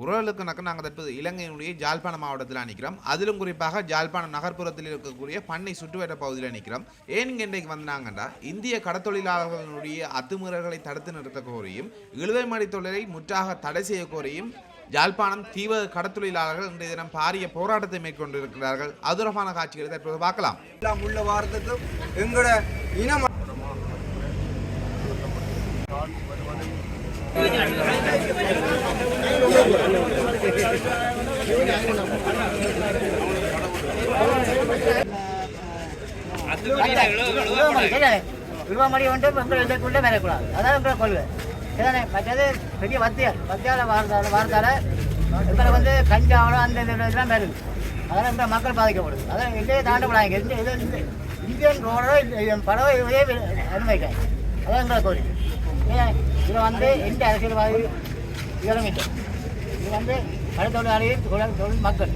உறவுகளுக்கு நக்க நாங்கள் தற்போது இலங்கையினுடைய ஜாழ்ப்பாண மாவட்டத்தில் நிற்கிறோம் அதிலும் குறிப்பாக ஜாழ்ப்பாணம் நகர்ப்புறத்தில் இருக்கக்கூடிய பண்ணை சுற்றுவட்ட பகுதியில் நிற்கிறோம் ஏன் இங்கே இன்றைக்கு வந்தாங்கன்னா இந்திய கடத்தொழிலாளர்களுடைய அத்துமீறல்களை தடுத்து நிறுத்த கோரியும் இழுவைமடி தொழிலை முற்றாக தடை செய்ய கோரியும் ஜாழ்ப்பாணம் தீவிர கடத்தொழிலாளர்கள் இன்றைய தினம் பாரிய போராட்டத்தை மேற்கொண்டிருக்கிறார்கள். அதுரமான காட்சிகளை தற்போது பார்க்கலாம். எல்லாம் உள்ள வாரத்துக்கும் எங்களோட இனம் விழுவாமடி வந்து மக்கள் எல்லைக்குள்ளே வரக்கூடாது அதான் எங்களை கொள்கை இதானே மற்றது பெரிய வத்தியார் வத்தியால வாரத்தால வாரத்தால எங்களை வந்து கஞ்சாவளம் அந்த இதெல்லாம் வருது அதெல்லாம் எங்களை மக்கள் பாதிக்கப்படுது அதான் எங்கேயே தாண்டப்படாங்க எந்த இது இந்தியன் ரோடோ படவோ இதையே அனுமதிக்காங்க அதான் எங்களை கோரிக்கை ஏன் இதில் வந்து எந்த அரசியல்வாதி இறங்கிட்டோம் இது வந்து கடத்தொழிலாளிகள் தொழில் தொழில் மக்கள்.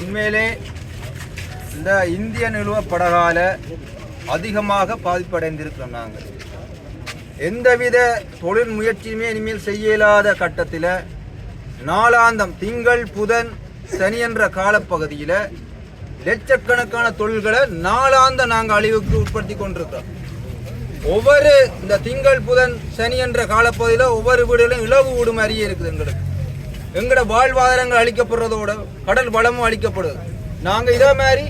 உண்மையிலே இந்த இந்திய நிலுவ படகால அதிகமாக பாதிப்படைந்திருக்கிறோம் நாங்கள். எந்தவித தொழில் முயற்சியுமே இனிமேல் செய்ய இயலாத கட்டத்தில் நாளாந்தம் திங்கள் புதன் சனி என்ற காலப்பகுதியில் லட்சக்கணக்கான தொழில்களை நாளாந்த நாங்கள் அழிவுக்கு உட்படுத்தி கொண்டிருக்கிறோம். ஒவ்வொரு இந்த திங்கள் புதன் சனி என்ற காலப்பகுதியில் ஒவ்வொரு வீடுகளும் இலவு வீடு மாதிரியே இருக்குது எங்களுக்கு. எங்களோட வாழ்வாதாரங்கள் அளிக்கப்படுறதோட கடல் வளமும் அளிக்கப்படுது நாங்கள் இதே மாதிரி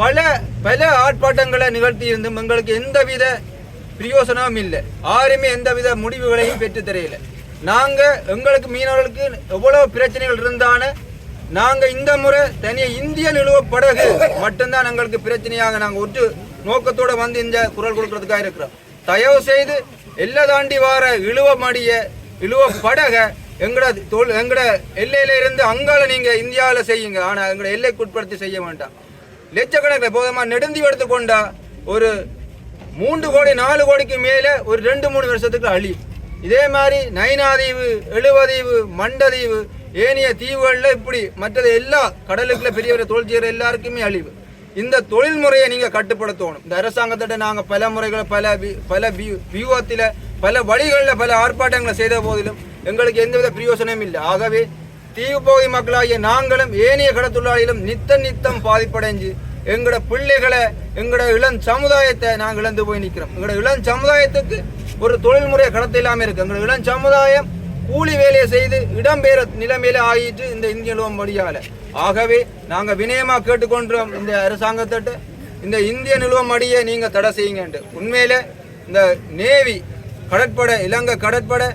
பல பல ஆர்ப்பாட்டங்களை நிகழ்த்தி இருந்தும் எங்களுக்கு எந்தவித பிரயோசனமும் இல்லை. யாருமே எந்தவித முடிவுகளையும் பெற்று தெரியல. நாங்கள் எங்களுக்கு மீனவர்களுக்கு எவ்வளோ பிரச்சனைகள் இருந்தான நாங்கள் இந்த முறை தனியாக இந்திய நிலுவ படகு மட்டும்தான் எங்களுக்கு பிரச்சனையாக நாங்கள் ஒற்று நோக்கத்தோட வந்து இந்த குரல் கொடுக்கறதுக்காக இருக்கிறோம். தயவு செய்து எல்லை தாண்டி வார இழுவ மடிய இழுவ படக எங்கட தொல் எங்கட எல்லையில இருந்து அங்கால நீங்க இந்தியாவில் செய்யுங்க. ஆனா எங்கட எல்லைக்கு உட்படுத்தி செய்ய வேண்டாம். லட்சக்கணக்கில் போதமா நெடுந்தி எடுத்துக்கொண்டா ஒரு மூன்று கோடி நாலு கோடிக்கு மேலே ஒரு ரெண்டு மூணு வருஷத்துக்கு அழி இதே மாதிரி நைனாதீவு எழுவதீவு மண்டதீவு ஏனைய தீவுகளில் இப்படி மற்றது எல்லா கடலுக்குள்ள பெரிய பெரிய தோல் செய்கிற எல்லாருக்குமே அழிவு. இந்த தொழில் முறையை நீங்கள் கட்டுப்படுத்தணும். இந்த அரசாங்கத்திட்ட நாங்கள் பல முறைகளை பல வி- பல வியூகத்தில் பல வழிகளில் பல ஆர்ப்பாட்டங்களை செய்த போதிலும் எங்களுக்கு எந்தவித பிரயோசனமும் இல்லை. ஆகவே தீவு பகுதி மக்களாகிய நாங்களும் ஏனைய கடத்தொழிலாளிகளும் நித்த நித்தம் பாதிப்படைஞ்சு எங்களோட பிள்ளைகளை எங்களோட இளம் சமுதாயத்தை நாங்கள் இழந்து போய் நிற்கிறோம் எங்களோட இளம் சமுதாயத்துக்கு ஒரு தொழில்முறை கடத்த இல்லாமல் இருக்குது எங்களோட இளம் சமுதாயம் கூலி வேலையை செய்து இடம்பெயர நிலைமையில ஆகிட்டு இந்த இந்திய நிலவம் வழியால ஆகவே நாங்க வினயமா கேட்டுக்கொண்டோம் இந்த அரசாங்கத்திட்ட. இந்த இந்திய நிலுவம் அடியை நீங்க தடை செய்யுங்க உண்மையில இந்த நேவி கடற்படை இலங்கை கடற்படை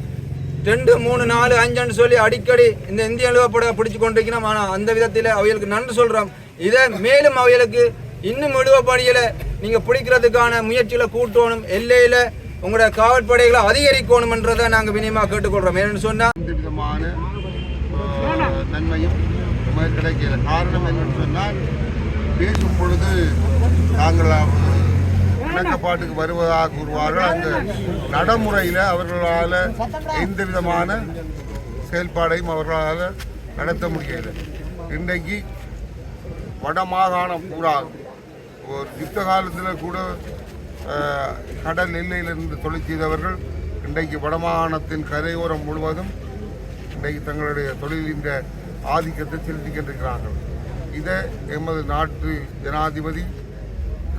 ரெண்டு மூணு நாலு அஞ்சுன்னு சொல்லி அடிக்கடி இந்த இந்திய நிலவப்பட பிடிச்சு கொண்டிருக்கணும் ஆனால் அந்த விதத்தில் அவைகளுக்கு நன்றி சொல்கிறோம் இதை மேலும் அவைகளுக்கு இன்னும் நிலுவப்படியில் நீங்கள் பிடிக்கிறதுக்கான முயற்சியில் கூட்டணும். எல்லையில் உங்களோட காவல்படைகளை அதிகரிக்கணும்ன்றதை நாங்கள் வினியமாக கேட்டுக்கொள்கிறோம் ஏன்னு சொன்னால் எந்த விதமான நன்மையும் கிடைக்கல காரணம் என்னன்னு சொன்னால் பேசும் பொழுது நாங்கள் அஹ், இணக்கப்பாட்டுக்கு வருவதாக கூறுவார்கள். அந்த நடைமுறையில் அவர்களால் எந்த விதமான செயல்பாடையும் அவர்களால் நடத்த முடியல இன்றைக்கு வடமாகாணம் பூரா ஒரு யுத்த காலத்தில் கூட கடல் எல்லையிலிருந்து தொழில் செய்தவர்கள் இன்றைக்கு வடமாகாணத்தின் கரையோரம் முழுவதும் இன்றைக்கு தங்களுடைய தொழிலின் ஆதிக்கத்தை செலுத்திக் கொண்டிருக்கிறார்கள் இதை எமது நாட்டு ஜனாதிபதி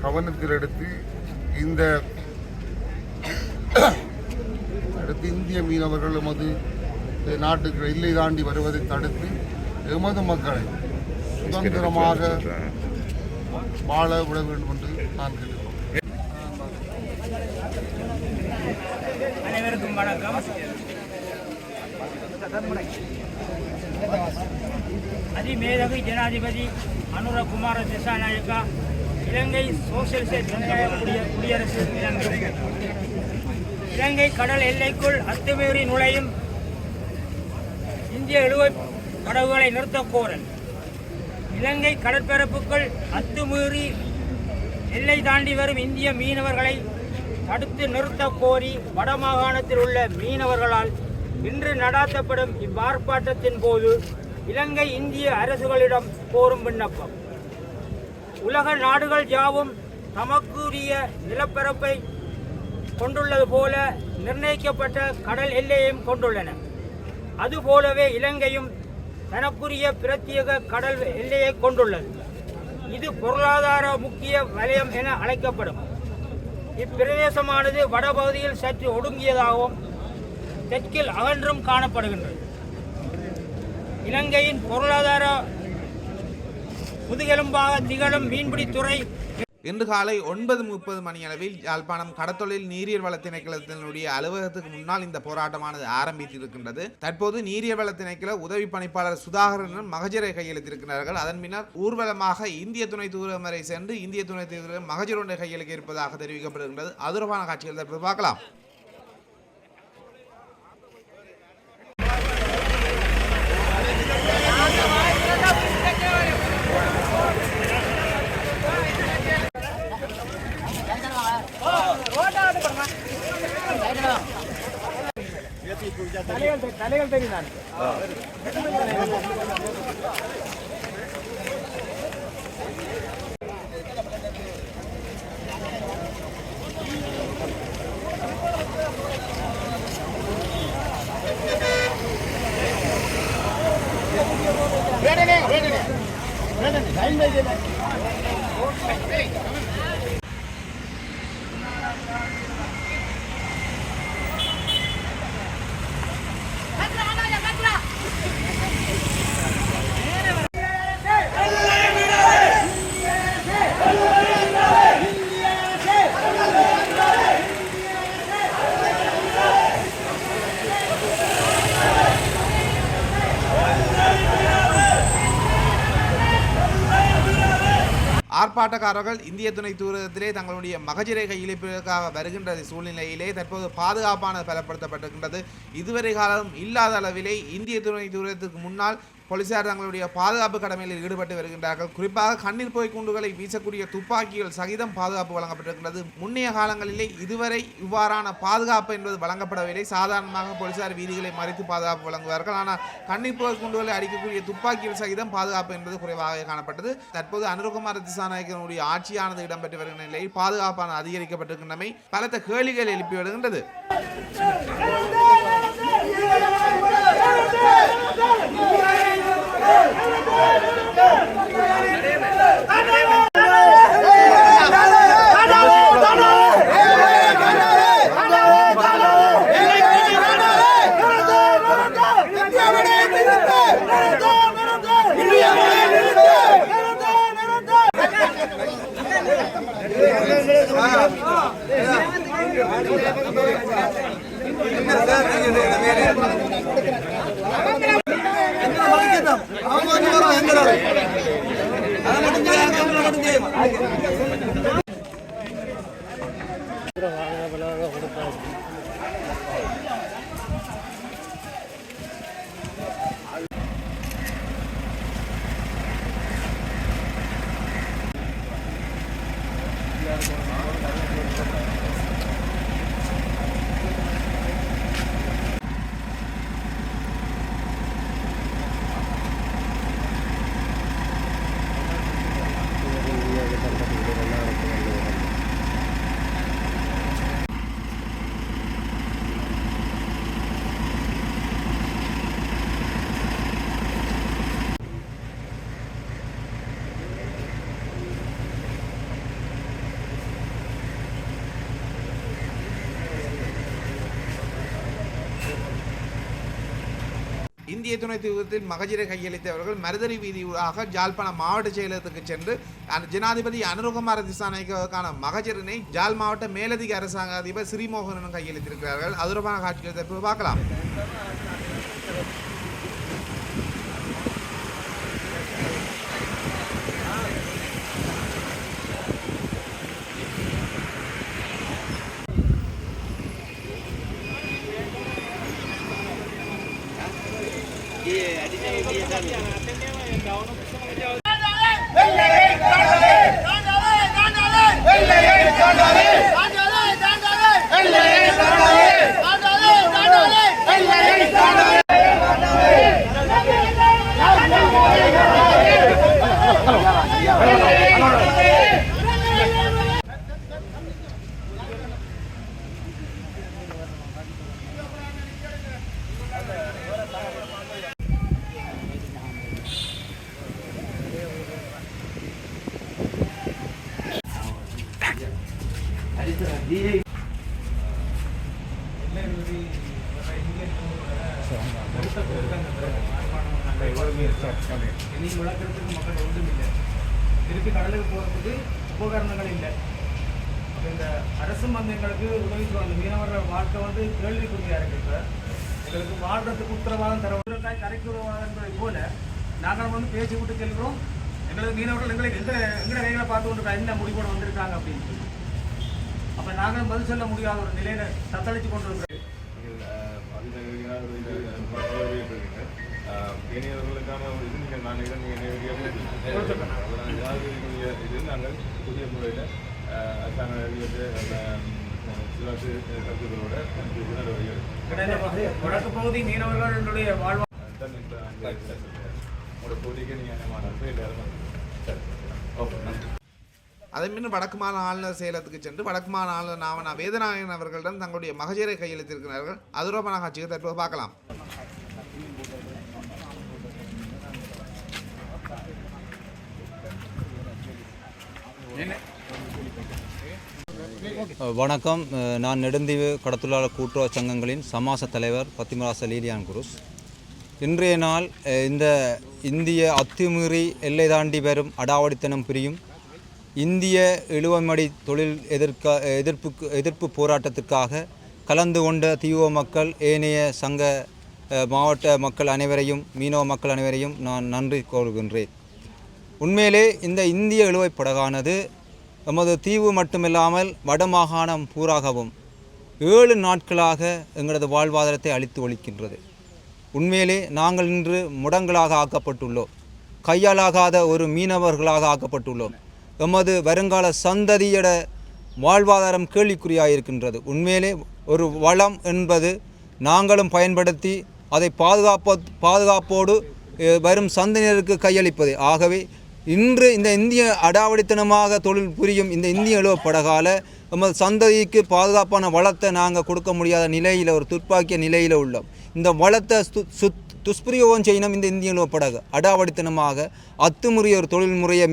கவனத்தில் எடுத்து இந்த அடுத்து இந்திய மீனவர்கள் எமது நாட்டுக்கு எல்லை தாண்டி வருவதை தடுத்து எமது மக்களை சுதந்திரமாக வாழ விட வேண்டும் என்று நான் ஜனாதிபதி ஜனாதிபதி அனுரகுமார திசாநாயக்கா இலங்கை சோசியலிச ஜனநாயக குடியரசு இலங்கை இலங்கை கடல் எல்லைக்குள் அத்துமீறி நுழையும் இந்திய இழுவை படகுகளை நிறுத்தக் கோரல். இலங்கை கடற்பரப்புக்குள் அத்துமீறி எல்லை தாண்டி வரும் இந்திய மீனவர்களை தடுத்து நிறுத்தக் கோரி வடமாகாணத்தில் உள்ள மீனவர்களால் இன்று நடாத்தப்படும் இவ்வார்ப்பாட்டத்தின் போது இலங்கை இந்திய அரசுகளிடம் கோரும் விண்ணப்பம். உலக நாடுகள் யாவும் தமக்குரிய நிலப்பரப்பை கொண்டுள்ளது போல நிர்ணயிக்கப்பட்ட கடல் எல்லையையும் கொண்டுள்ளன. அதுபோலவே இலங்கையும் தனக்குரிய பிரத்யேக கடல் எல்லையை கொண்டுள்ளது. இது பொருளாதார முக்கிய வலயம் என அழைக்கப்படும். இப்பிரதேசமானது வடபகுதியில் சற்று ஒடுங்கியதாகவும் தெற்கில் அகன்றும் காணப்படுகின்றது. இலங்கையின் பொருளாதார முதுகெலும்பாக திகழும் மீன்பிடித்துறை இன்று காலை ஒன்பது முப்பது மணியளவில் யாழ்ப்பாணம் கடத்தொழில் நீரியல் வள திணைக்களத்தினுடைய அலுவலகத்துக்கு முன்னால் இந்த போராட்டமானது ஆரம்பித்திருக்கின்றது. தற்போது நீரியல் வள திணைக்கள உதவி பணிப்பாளர் சுதாகரனும் மகஜரை கையெழுத்திருக்கிறார்கள். அதன் பின்னர் ஊர்வலமாக இந்திய துணை தூதரகம் வரை சென்று இந்திய துணை தூதரகம் மகஜர் ஒன்றை கையெழுக்க இருப்பதாக தெரிவிக்கப்படுகின்றது. அதுரமான காட்சிகள் தற்போது பார்க்கலாம். തലകൾ തരി നാട്ടിൽ ஆர்ப்பாட்டக்காரர்கள் இந்திய துணை தூரத்திலே தங்களுடைய மகஜிரை கையளிப்பதற்காக வருகின்ற சூழ்நிலையிலே தற்போது பாதுகாப்பானது பலப்படுத்தப்பட்டிருக்கின்றது. இதுவரை காலம் இல்லாத அளவிலே இந்திய துணை தூரத்துக்கு முன்னால் போலீசார் தங்களுடைய பாதுகாப்பு கடமையில் ஈடுபட்டு வருகின்றார்கள் குறிப்பாக கண்ணீர் போய் குண்டுகளை வீசக்கூடிய துப்பாக்கிகள் சகிதம் பாதுகாப்பு வழங்கப்பட்டிருக்கிறது முன்னைய காலங்களிலே இதுவரை இவ்வாறான பாதுகாப்பு என்பது வழங்கப்படவில்லை சாதாரணமாக போலீசார் வீதிகளை மறைத்து பாதுகாப்பு வழங்குவார்கள் ஆனால் கண்ணீர் போய் குண்டுகளை அடிக்கக்கூடிய துப்பாக்கிகள் சகிதம் பாதுகாப்பு என்பது குறைவாக காணப்பட்டது தற்போது அனுரகுமார திசாநாயகனுடைய ஆட்சியானது இடம்பெற்று வருகின்ற நிலையில் பாதுகாப்பான அதிகரிக்கப்பட்டிருக்கின்றமை பலத்த கேள்விகள் எழுப்பி வருகின்றது Yes! Yes! ആ இந்திய துணை தூதரத்தில் மகஜரை கையளித்தவர்கள் மருதறி வீதியாக ஜாழ்ப்பாணம் மாவட்ட செயலகத்துக்கு சென்று அந்த ஜனாதிபதி அனுருகுமார திசாநாயக்கான மகஜரினை ஜாழ் மாவட்ட மேலதிக அரசாங்க அதிபர் ஸ்ரீமோகனும் கையளித்திருக்கிறார்கள். அதுரமான காட்சிகள் தற்போது பார்க்கலாம். Yeah, I didn't know you'd be a W. இனி வளர்க்குறதுக்கு மக்கள் ஒன்றும் இல்லை திருப்பி கடலுக்கு போகிறதுக்கு உபகரணங்கள் இல்லை. அப்போ இந்த அரசும் மந்தங்களுக்கு உதவி அந்த மீனவர்கள் வாழ்க்கை வந்து கேள்விக்குறியாக இருக்கு இப்போ. எங்களுக்கு வாழ்றதுக்கு உத்தரவாதம் தர உத்தரவாய் கரைக்கு உதவாதன்றதை போல நாங்கள் வந்து பேசி விட்டு செல்கிறோம். எங்களுக்கு மீனவர்கள் எங்களை எந்த எங்களை கைகளை பார்த்து கொண்டு என்ன முடிவோடு வந்திருக்காங்க அப்படின்னு சொல்லி. அப்போ நாங்களும் பதில் சொல்ல முடியாத ஒரு நிலையில தத்தளிச்சு கொண்டு இணையவர்களுக்கான ஒரு இது நீங்கள் நான் இதை நீங்கள் நேரடியாக இது நாங்கள் புதிய முறையில் வடக்கு பகுதி மீனவர்களுடைய வாழ்வா தான் இந்த அந்த உங்களோட கோரிக்கை நீங்கள் என்ன சரி. ஓகே நன்றி. அதன் பின் வடக்கு மாநில ஆளுநர் செயலகத்துக்கு சென்று வடக்கு மாநில ஆளுநர் நாவனா வேதநாயகன் அவர்களிடம் தங்களுடைய மகஜரை கையெழுத்திருக்கிறார்கள் அது ரூபா காட்சியை தற்போது பார்க்கலாம். வணக்கம். நான் நெடுந்தீவு கடத்தொழிலாளர் கூட்டுறவு சங்கங்களின் சமாச தலைவர் பத்திமராச லீலியான் குருஸ். இன்றைய நாள் இந்த இந்திய அத்துமீறி எல்லை தாண்டி வரும் அடாவடித்தனம் புரியும். இந்திய இழுவமடி தொழில் எதிர்க்க எதிர்ப்புக்கு எதிர்ப்பு போராட்டத்திற்காக கலந்து கொண்ட தீவோ மக்கள் ஏனைய சங்க மாவட்ட மக்கள் அனைவரையும் மீனவ மக்கள் அனைவரையும் நான் நன்றி கோருகின்றேன் உண்மையிலே இந்த இந்திய இழுவைப் படகானது எமது தீவு மட்டுமில்லாமல் வடமாகாணம் பூராகவும் ஏழு நாட்களாக எங்களது வாழ்வாதாரத்தை அழித்து ஒழிக்கின்றது. உண்மையிலே நாங்கள் இன்று முடங்களாக ஆக்கப்பட்டுள்ளோம். கையாலாகாத ஒரு மீனவர்களாக ஆக்கப்பட்டுள்ளோம். எமது வருங்கால சந்ததியிட வாழ்வாதாரம் கேள்விக்குறியாக இருக்கின்றது உண்மையிலே ஒரு வளம் என்பது நாங்களும் பயன்படுத்தி அதை பாதுகாப்ப பாதுகாப்போடு வரும் சந்ததியினருக்கு கையளிப்பது. ஆகவே இன்று இந்த இந்திய அடாவடித்தனமாக தொழில் புரியும் இந்த இந்திய இழுவ படகால நமது சந்ததிக்கு பாதுகாப்பான வளத்தை நாங்கள் கொடுக்க முடியாத நிலையில் ஒரு துப்பாக்கிய நிலையில் உள்ளோம். இந்த வளத்தை சுத் துஷ்பிரயோகம் செய்யணும் இந்த இந்திய இழுவ படகு அடாவடித்தனமாக அத்துமுறை ஒரு தொழில் முறையை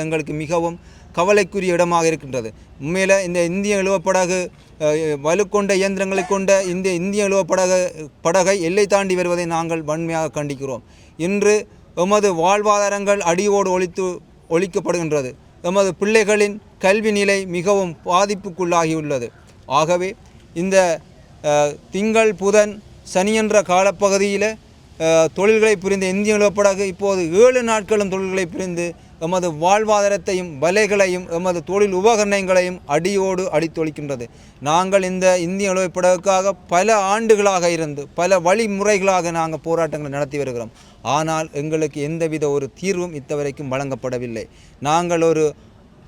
எங்களுக்கு மிகவும் கவலைக்குரிய இடமாக இருக்கின்றது. உண்மையில் இந்த இந்திய இழுவப்படகு அஹ், வலுக்கொண்ட இயந்திரங்களை கொண்ட இந்த இந்திய இழுவப்படகு படகை எல்லை தாண்டி வருவதை நாங்கள் வன்மையாக கண்டிக்கிறோம். இன்று எமது வாழ்வாதாரங்கள் அடியோடு ஒழித்து ஒழிக்கப்படுகின்றது. எமது பிள்ளைகளின் கல்வி நிலை மிகவும் பாதிப்புக்குள்ளாகியுள்ளது. ஆகவே இந்த திங்கள் புதன் சனி என்ற காலப்பகுதியில் தொழில்களை புரிந்த இந்திய நிலப்படகு இப்போது ஏழு நாட்களும் தொழில்களை புரிந்து எமது வாழ்வாதாரத்தையும் வலைகளையும் எமது தொழில் உபகரணங்களையும் அடியோடு அடித்தொழிக்கின்றது. நாங்கள் இந்த இந்திய நிலப்படகுக்காக பல ஆண்டுகளாக இருந்து பல வழிமுறைகளாக நாங்கள் போராட்டங்களை நடத்தி வருகிறோம். ஆனால் எங்களுக்கு எந்தவித ஒரு தீர்வும் இத்தவரைக்கும் வழங்கப்படவில்லை. நாங்கள் ஒரு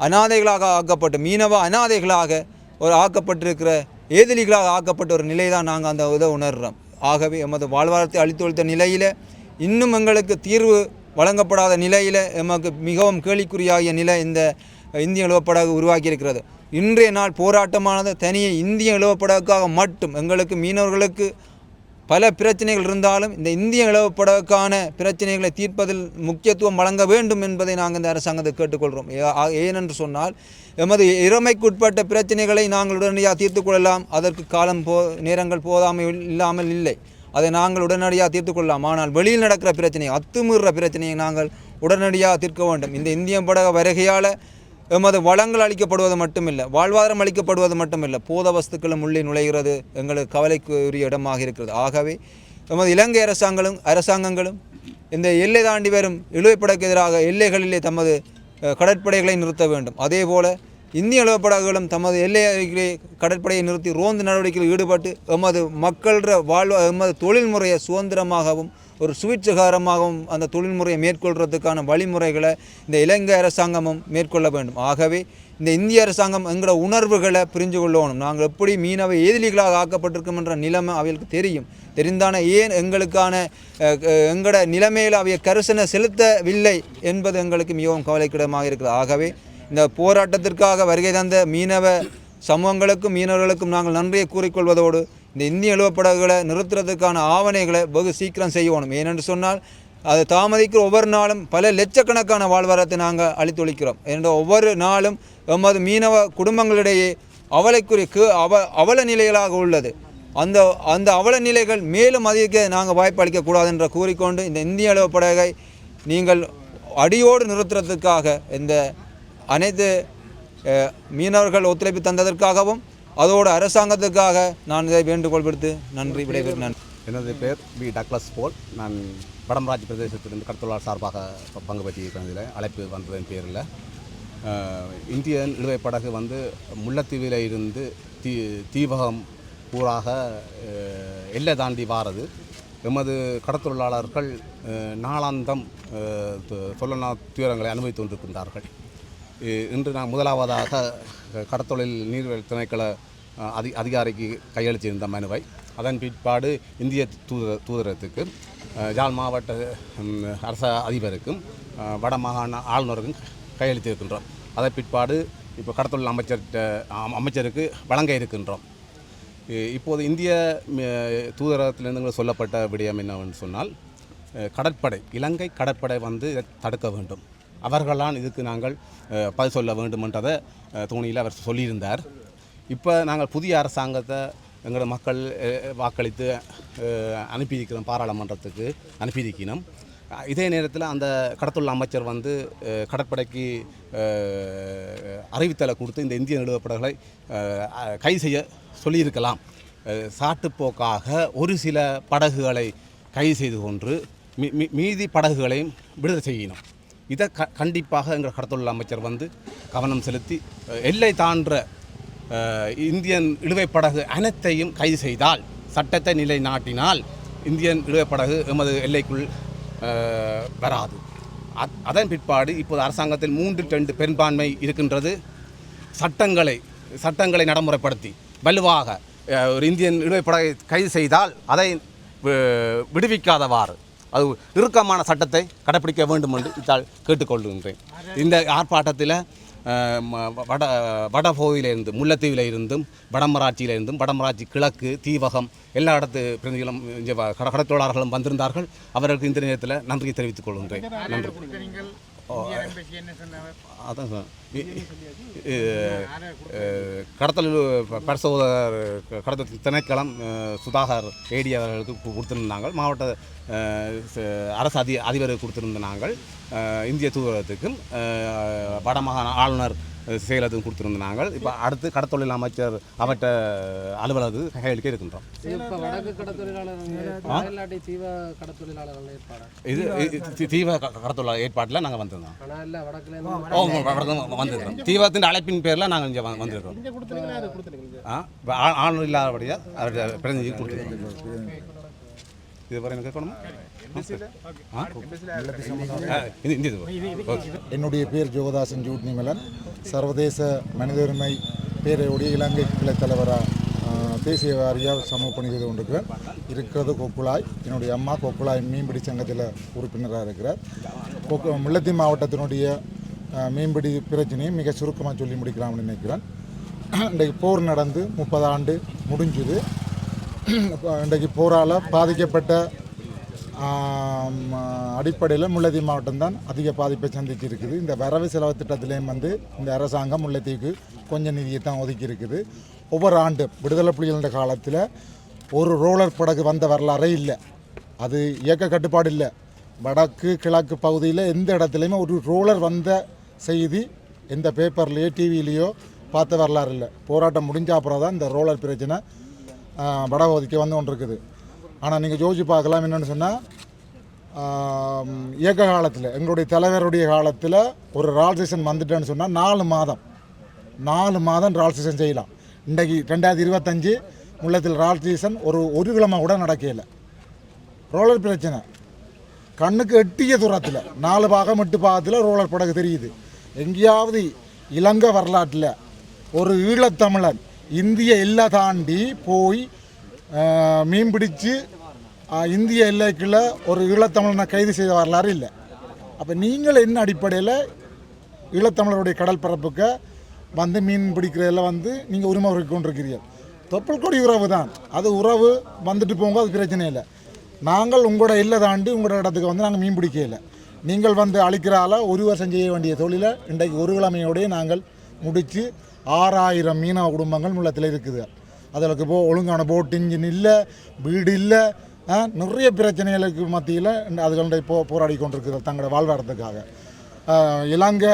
அனாதைகளாக ஆக்கப்பட்டு மீனவ அனாதைகளாக ஒரு ஆக்கப்பட்டிருக்கிற ஏதிலிகளாக ஆக்கப்பட்ட ஒரு நிலை தான் நாங்கள் அந்த இதை உணர்கிறோம் ஆகவே எமது வாழ்வாதாரத்தை அழித்தொழித்த நிலையில் இன்னும் எங்களுக்கு தீர்வு வழங்கப்படாத நிலையில் எமக்கு மிகவும் கேள்விக்குறியாகிய நிலை இந்த இந்திய நிலவப்படகு உருவாக்கியிருக்கிறது. இன்றைய நாள் போராட்டமானது தனியே இந்திய நிலவப்படகுக்காக மட்டும் எங்களுக்கு மீனவர்களுக்கு பல பிரச்சனைகள் இருந்தாலும் இந்த இந்திய நிலவப்படகுக்கான பிரச்சனைகளை தீர்ப்பதில் முக்கியத்துவம் வழங்க வேண்டும் என்பதை நாங்கள் இந்த அரசாங்கத்தை கேட்டுக்கொள்கிறோம். ஏனென்று சொன்னால் எமது இறமைக்குட்பட்ட பிரச்சனைகளை நாங்கள் உடனடியாக தீர்த்து கொள்ளலாம். அதற்கு காலம் போ நேரங்கள் போதாமல் இல்லாமல் இல்லை. அதை நாங்கள் உடனடியாக தீர்த்து கொள்ளலாம் ஆனால் வெளியில் நடக்கிற பிரச்சனை அத்துமீறுற பிரச்சனையை நாங்கள் உடனடியாக தீர்க்க வேண்டும். இந்த இந்திய படக வருகையால் எமது வளங்கள் அளிக்கப்படுவது மட்டுமில்லை வாழ்வாதாரம் அளிக்கப்படுவது மட்டுமில்லை போத வஸ்துக்களும் உள்ளே நுழைகிறது எங்களுக்கு கவலைக்குரிய இடமாக இருக்கிறது. ஆகவே எமது இலங்கை அரசாங்கங்களும் அரசாங்கங்களும் இந்த எல்லை தாண்டி வரும் இழுவைப்படக்கு எதிராக எல்லைகளிலே தமது கடற்படைகளை நிறுத்த வேண்டும். அதேபோல இந்திய நிலப்படகுகளும் தமது எல்லை அருகிலே கடற்படையை நிறுத்தி ரோந்து நடவடிக்கையில் ஈடுபட்டு எமது மக்கள வாழ்வ எமது தொழில்முறையை சுதந்திரமாகவும் ஒரு சுவிட்சகாரமாகவும் அந்த தொழில்முறையை மேற்கொள்கிறதுக்கான வழிமுறைகளை இந்த இலங்கை அரசாங்கமும் மேற்கொள்ள வேண்டும். ஆகவே இந்த இந்திய அரசாங்கம் எங்களோட உணர்வுகளை புரிஞ்சு கொள்ளணும். நாங்கள் எப்படி மீனவ எதிரிகளாக ஆக்கப்பட்டிருக்கோம் என்ற நிலைமை அவைகளுக்கு தெரியும். தெரிந்தான ஏன் எங்களுக்கான எங்களோட நிலைமையில் அவைய கரிசனை செலுத்தவில்லை என்பது எங்களுக்கு மிகவும் கவலைக்கிடமாக இருக்குது ஆகவே இந்த போராட்டத்திற்காக வருகை தந்த மீனவ சமூகங்களுக்கும் மீனவர்களுக்கும் நாங்கள் நன்றியை கூறிக்கொள்வதோடு இந்த இந்திய நிலவப்படகுகளை நிறுத்துறதுக்கான ஆவணைகளை வெகு சீக்கிரம் செய்யணும். ஏனென்று சொன்னால் அது தாமதிக்கிற ஒவ்வொரு நாளும் பல லட்சக்கணக்கான வாழ்வாரத்தை நாங்கள் அளித்தொழிக்கிறோம் என்ற ஒவ்வொரு நாளும் எமது மீனவ குடும்பங்களிடையே அவலைக்குரிய அவ அவல நிலைகளாக உள்ளது. அந்த அந்த அவல நிலைகள் மேலும் அதிக நாங்கள் வாய்ப்பு அளிக்கக்கூடாது என்று கூறிக்கொண்டு இந்த இந்திய அளவு படகை நீங்கள் அடியோடு நிறுத்துறதுக்காக இந்த அனைத்து மீனவர்கள் ஒத்துழைப்பு தந்ததற்காகவும் அதோடு அரசாங்கத்துக்காக நான் இதை வேண்டுகோள் விடுத்து நன்றி விடைபெறும் நன்றி. எனது பெயர் பி. டக்ளஸ் போல். நான் வடமராஜ் பிரதேசத்திலிருந்து கடத்தொழிலாளர் சார்பாக பங்கு பற்றியிருக்கிறேன் இதில் அழைப்பு வந்ததன் பேரில். இந்தியன் இழுவை படகு வந்து முல்லைத்தீவில் இருந்து தீ தீவகம் பூராக எல்லை தாண்டி வாரது. எமது கடத்தொழிலாளர்கள் நாளாந்தம் அஹ், சொல்லனா துயரங்களை அனுபவித்து கொண்டிருக்கின்றார்கள். இன்று நான் முதலாவதாக கடத்தொழில் நீர்வழி திணைக்கள அதி அதிகாரிக்கு கையளித்திருந்த மனுவை அதன் பிற்பாடு இந்திய தூதர தூதரத்துக்கு ஜான் மாவட்ட அரச அதிபருக்கும் வட வடமாகாண ஆளுநருக்கும் கையளித்திருக்கின்றோம். அதன் பிற்பாடு இப்போ கடத்தொழில் அமைச்சர்கிட்ட அமைச்சருக்கு வழங்க இருக்கின்றோம். இப்போது இந்திய தூதரகத்திலிருந்து சொல்லப்பட்ட விடயம் என்னவென்று சொன்னால் கடற்படை இலங்கை கடற்படை வந்து தடுக்க வேண்டும். அவர்களான் இதுக்கு நாங்கள் பதில் சொல்ல வேண்டுமென்றதை தோணியில் அவர் சொல்லியிருந்தார். இப்போ நாங்கள் புதிய அரசாங்கத்தை எங்களோட மக்கள் வாக்களித்து அனுப்பியிருக்கிறோம் பாராளுமன்றத்துக்கு அனுப்பியிருக்கணும் இதே நேரத்தில் அந்த கடத்துள்ள அமைச்சர் வந்து கடற்படைக்கு அறிவித்தலை கொடுத்து இந்த இந்திய நிறுவப்படங்களை கை கைது செய்ய சொல்லியிருக்கலாம். சாட்டுப்போக்காக ஒரு சில படகுகளை கைது செய்து கொண்டு மீ- மீதி படகுகளையும் விடுதலை செய்யணும். இதை க கண்டிப்பாக எங்கள் கடத்தொழில் அமைச்சர் வந்து கவனம் செலுத்தி எல்லை தாண்ட இந்தியன் இழுவைப் படகு அனைத்தையும் கைது செய்தால் சட்டத்தை நிலை நாட்டினால் இந்தியன் இழுவைப் படகு எமது எல்லைக்குள் வராது. அத்- அதன் பிற்பாடு இப்போது அரசாங்கத்தில் மூன்று ரெண்டு பெரும்பான்மை இருக்கின்றது. சட்டங்களை சட்டங்களை நடைமுறைப்படுத்தி வலுவாக ஒரு இந்தியன் இழுவைப்படகை கைது செய்தால் அதை வி- விடுவிக்காதவாறு. அது இறுக்கமான சட்டத்தை கடைப்பிடிக்க வேண்டும் என்று இத்தால் கேட்டுக்கொள்கின்றேன். இந்த ஆர்ப்பாட்டத்தில் வட வடபகுதியிலிருந்து முல்லைத்தீவில் இருந்தும் வடமராட்சியிலிருந்தும் வடமராட்சி கிழக்கு தீவகம் எல்லா இடத்து பிரதிகளும் இங்கே கடத்தொழிலாளர்களும் வந்திருந்தார்கள். அவர்களுக்கு இந்த நேரத்தில் நன்றியை தெரிவித்துக் கொள்கின்றேன். நன்றி. அதான் சார். இ- இ- அஹ், கடத்தல் ப- பரிசோதகர் க- கடத்தல் திணைக்களம் சுதாகர் ஏடி அவர்களுக்கு கொடுத்திருந்தாங்க மாவட்ட அரசு அதி அதிபருக்கு கொடுத்திருந்த நாங்கள் இந்திய தூதரகத்துக்கும் வடமாகாண ஆளுநர் செயலத்துக்கும் கொடுத்திருந்த நாங்கள். இப்போ அடுத்து கடத்தொழில் அமைச்சர் அவற்ற அலுவலகத்துக்கு கையளிக்க இருக்கின்றோம். தீவ இது இது தி- தீவிர க- கடத்தொழில் ஏற்பாட்டில் நாங்கள் வந்திருந்தோம். வந்திருக்கிறோம். தீவிரத்தின் அழைப்பின் பேரில் நாங்கள் இங்கே வ- வந்திருக்கிறோம். ஆ இப்போ ஆ- ஆளுநர் இல்லாதபடியாக அவருடைய பிரதிநிதி கொடுத்துருக்கோம். ஓகே. என்னுடைய பேர் ஜோகதாசன் ஜூட் நிமலன் சர்வதேச மனித உரிமை பேரையுடைய இலங்கை கிளை தலைவராக தேசிய வாரியாக சமூக பணி செய்து கொண்டிருக்கிறேன். இருக்கிறது கொக்குழாய். என்னுடைய அம்மா கொக்குழாய் மீன்பிடி சங்கத்தில் உறுப்பினராக இருக்கிறார். கொக்கு முல்லைத்தீ மாவட்டத்தினுடைய மீன்பிடி பிரச்சனையை மிக சுருக்கமாக சொல்லி முடிக்கலாம்னு நினைக்கிறேன். இன்றைக்கு போர் நடந்து முப்பது ஆண்டு முடிஞ்சுது. இன்றைக்கு போரால் பாதிக்கப்பட்ட அடிப்படையில் முல்லைத்தீவு மாவட்டம் தான் அதிக பாதிப்பை சந்திச்சிருக்குது. இந்த வரவு செலவு திட்டத்திலையும் வந்து இந்த அரசாங்கம் முல்லைத்தீவுக்கு கொஞ்சம் நிதியை தான் ஒதுக்கி இருக்குது ஒவ்வொரு ஆண்டும் விடுதலை புலிகளின் காலத்தில் ஒரு ரோலர் படகு வந்த வரலாறே இல்லை. அது இயக்க கட்டுப்பாடு இல்லை. வடக்கு கிழக்கு பகுதியில் எந்த இடத்துலையுமே ஒரு ரோலர் வந்த செய்தி எந்த பேப்பர்லேயோ டிவிலேயோ பார்த்த வரலாறு இல்லை. போராட்டம் முடிஞ்ச அப்புறம் தான் இந்த ரோலர் பிரச்சனை வடகோதிக்கு வந்து வந்து இருக்குது ஆனால் நீங்கள் யோசிச்சு பார்க்கலாம் என்னென்னு சொன்னால் இயக்க காலத்தில் எங்களுடைய தலைவருடைய காலத்தில் ஒரு ரால்சேஷன் வந்துட்டேன்னு சொன்னால் நாலு மாதம். நாலு மாதம் ரால்சேஷன் செய்யலாம். இன்றைக்கு ரெண்டாயிரத்தி இருபத்தஞ்சு முள்ளத்தில் ரால்சேஷன் ஒரு ஒரு கிழமை கூட நடக்கல. ரோலர் பிரச்சனை. கண்ணுக்கு எட்டிய தூரத்தில் நாலு பாகம் எட்டு பாகத்தில் ரோலர் படகு தெரியுது. எங்கேயாவது இலங்கை வரலாற்றில் ஒரு ஈழத்தமிழன் இந்திய எல்லை தாண்டி போய் மீன் பிடிச்சு இந்திய எல்லைக்குள்ள ஒரு ஈழத்தமிழனை கைது செய்த வரலாறு இல்லை. அப்போ நீங்கள் என்ன அடிப்படையில் ஈழத்தமிழருடைய கடல் பரப்புக்கு வந்து மீன் பிடிக்கிறதில் வந்து நீங்கள் உரிமை உறுதி கொண்டிருக்கிறீர்கள்? தொப்புள் கொடி உறவு தான். அது உறவு வந்துட்டு போங்க அது பிரச்சனை இல்லை. நாங்கள் உங்களோட இல்லை தாண்டி உங்களோட இடத்துக்கு வந்து நாங்கள் மீன் பிடிக்கல நீங்கள் வந்து அழிக்கிறால ஒரு வருஷம் செய்ய வேண்டிய தொழிலை இன்றைக்கு ஒரு கிழமையோடய நாங்கள் முடித்து ஆறாயிரம் மீனவ குடும்பங்கள் முள்ளத்தில் இருக்குது. அதில் போ ஒழுங்கான போட் இன்ஜின் இல்லை வீடு இல்லை நிறைய பிரச்சனைகளுக்கு மத்தியில் அதுகளுடைய போ போராடி கொண்டிருக்கிறது தங்களோட வாழ்வாரத்துக்காக இலங்கை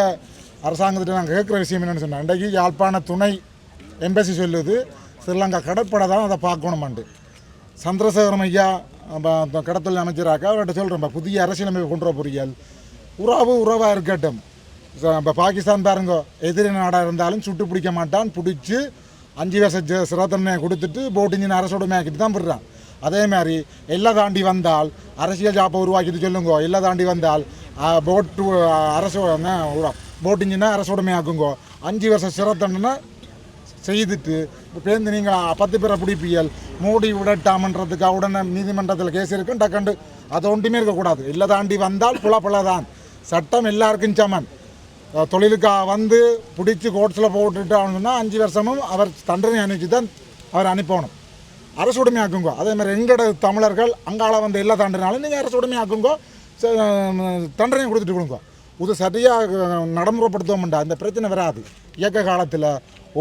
அரசாங்கத்திட்ட நாங்கள் கேட்குற விஷயம் என்னென்னு சொன்னால் இன்றைக்கு யாழ்ப்பாண துணை எம்பசி சொல்லுது ஸ்ரீலங்கா கடற்படை தான் அதை பார்க்கணுமாண்டு. சந்திரசேகரம் ஐயா அப்ப கடத்தல் அமைச்சராக்கா அவர்கிட்ட சொல்கிறேன் புதிய அரசியலமைப்பு கொண்டு வர பொறியல் உறவு உறவாக இருக்கட்டும். இப்போ பாகிஸ்தான் பாருங்க எதிரி நாடாக இருந்தாலும் சுட்டு பிடிக்க மாட்டான் பிடிச்சி அஞ்சு வருஷ ஜ சிறை கொடுத்துட்டு போட் இன்ஜின் அரசோட ஆக்கிட்டு தான் விடுறான். அதே மாதிரி எல்லாம் தாண்டி வந்தால் அரசியல் ஜாப்பை உருவாக்கிட்டு சொல்லுங்க எல்லாம் தாண்டி வந்தால் போட்டு அரசு போட் இன்ஜினை அரசோடமே ஆக்குங்கோ அஞ்சு வருஷம் சிறத்தண்டனை செய்துட்டு பேருந்து நீங்கள் பத்து பேரை பிடிப்பியல் மூடி விடட்டாமன்றதுக்கு உடனே நீதிமன்றத்தில் கேஸ் இருக்கும் டக்கண்டு அது ஒன்றுமே இருக்கக்கூடாது. இல்லை தாண்டி வந்தால் புல தான் சட்டம் எல்லாருக்கும் சமன். தொழிலுக்காக வந்து பிடிச்சி கோர்ட்ஸில் போட்டுட்டாங்கன்னா அஞ்சு வருஷமும் அவர் தண்டனை அனுப்பிச்சு தான் அவர் அனுப்பணும். அரசு உடைமையாக்குங்க. அதே மாதிரி எங்களோட தமிழர்கள் அங்கால வந்து எல்லா தண்டனாலும் நீங்கள் அரசு உடைமையாக்குங்க. தண்டனை கொடுத்துட்டு கொடுங்க. இது சரியாக நடைமுறைப்படுத்தோம்டா. இந்த பிரச்சனை வராது. இயக்க காலத்தில்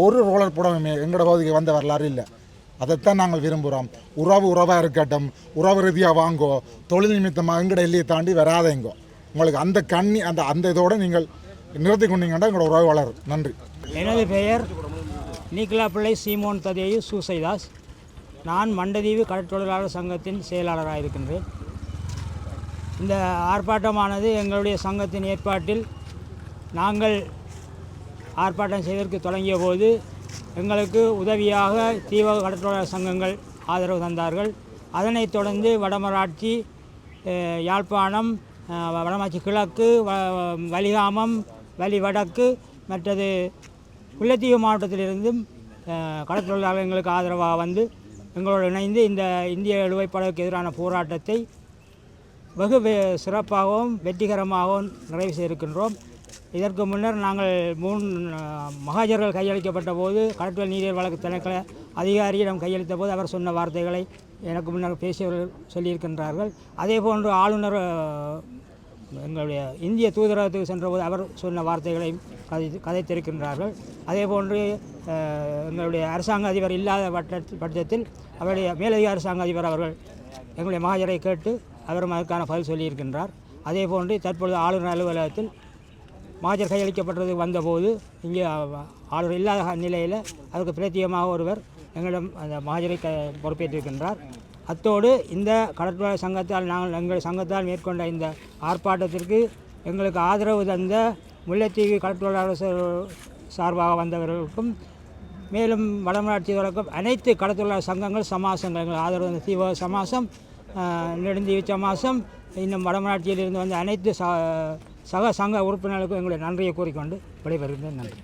ஒரு ரோலர் புடவைமே எங்களோட பகுதிக்கு வந்த வரலாறு இல்லை. அதைத்தான் நாங்கள் விரும்புகிறோம் உறவு உறவாக இருக்கட்டும். உறவு ரீதியாக வாங்கோ. தொழில் நிமித்தமாக எங்கட எல்லையை தாண்டி வராதேங்கோ. உங்களுக்கு அந்த கண்ணி அந்த அந்த இதோடு நீங்கள் நிறுத்தி கொண்டீங்கன்னா எங்களோட உறவு வளரும் நன்றி. எனது பெயர் நீக்கிலா பிள்ளை சீமோன் ததேயு சூசைதாஸ். நான் மண்டதீவு கடற்தொழிலாளர் சங்கத்தின் செயலாளராக இருக்கின்றேன். இந்த ஆர்ப்பாட்டமானது எங்களுடைய சங்கத்தின் ஏற்பாட்டில் நாங்கள் ஆர்ப்பாட்டம் செய்வதற்கு தொடங்கிய போது எங்களுக்கு உதவியாக தீவக கடற்தொழிலாளர் சங்கங்கள் ஆதரவு தந்தார்கள். அதனைத் தொடர்ந்து வடமராட்சி யாழ்ப்பாணம் வடமாட்சி கிழக்கு வ- வலிகாமம் வலி வடக்கு மற்றது முல்லைத்தீவு மாவட்டத்திலிருந்தும் அஹ், ஆதரவாக வந்து எங்களோடு இணைந்து இந்த இந்திய இழுவைப்படகுக்கு எதிரான போராட்டத்தை வெகு வெ- சிறப்பாகவும் வெற்றிகரமாகவும் நிறைவு செய்திருக்கின்றோம். இதற்கு முன்னர் நாங்கள் மூணு மகாஜர்கள் கையளிக்கப்பட்ட போது கடற்கரை நீரியல் வழக்கு திணைக்கள அதிகாரியிடம் கையளித்த போது அவர் சொன்ன வார்த்தைகளை எனக்கு முன்னர் பேசியவர்கள் சொல்லியிருக்கின்றார்கள். அதே போன்று ஆளுநர் எங்களுடைய இந்திய தூதரகத்துக்கு சென்றபோது அவர் சொன்ன வார்த்தைகளையும் கதை கதைத்திருக்கின்றார்கள். அதே போன்று எங்களுடைய அரசாங்க அதிபர் இல்லாத பட்ச பட்சத்தில் அவருடைய மேலதிக அரசாங்க அதிபர் அவர்கள் எங்களுடைய மகாஜரை கேட்டு அவரும் அதற்கான பதில் சொல்லியிருக்கின்றார். அதே போன்று தற்பொழுது ஆளுநர் அலுவலகத்தில் மாஜர் கையளிக்கப்பட்டது வந்தபோது இங்கே ஆளுநர் இல்லாத நிலையில் அதற்கு பிரத்யேகமாக ஒருவர் எங்களிடம் அந்த மகாஜரை க பொறுப்பேற்றிருக்கின்றார். அத்தோடு இந்த கடற்கரை சங்கத்தால் நாங்கள் எங்கள் சங்கத்தால் மேற்கொண்ட இந்த ஆர்ப்பாட்டத்திற்கு எங்களுக்கு ஆதரவு தந்த முல்லைத்தீவு கடற்தொழிலாளர் சார்பாக வந்தவர்களுக்கும் மேலும் வடமராட்சி தொடக்கம் அனைத்து கடற்தொழிலாளர் சங்கங்கள் சமாசங்கள் எங்கள் ஆதரவு தந்த தீவ சமாசம் நெடுந்தீவு சமாசம் இன்னும் வடமராட்சியில் இருந்து வந்த அனைத்து ச சக சங்க உறுப்பினர்களுக்கும் எங்களுடைய நன்றியை கூறிக்கொண்டு விடைபெறுகின்றேன் நன்றி.